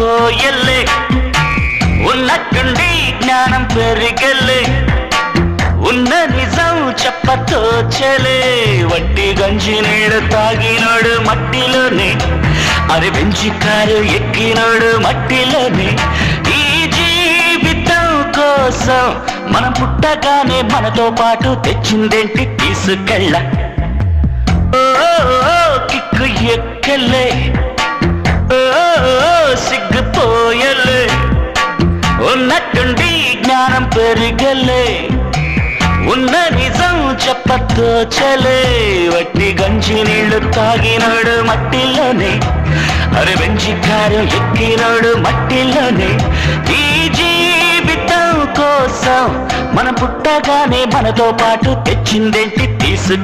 పోయల్లే. ఉన్నట్టుండి జ్ఞానం పెరిగల్లే. ఉన్న నిజం చెప్పతోచలే వట్టి గంజి నీడు తాగినాడు మట్టిలోనే. అది పెంచి కారు ఎక్కినాడు మట్టిలోనే. ఈ జీవితం కోసం మనం పుట్టగానే మనతో పాటు తెచ్చిందేంటి తీసుకెళ్ళ. ఓ, కిక్కు ఎక్కలే. ఉన్నట్టుండి జ్ఞానం పెరిగలే. ఉన్న నిజం చెప్పతోచలే వట్టి గంజి నీళ్ళు తాగినాడు మట్టిలోనే. అరే వెంచి కారు ఎక్కినాడు మట్టిలోనే. ఈ జీవితం కోసం మనం పుట్టగానే మనతో పాటు తెచ్చిందేంటి తీసుకు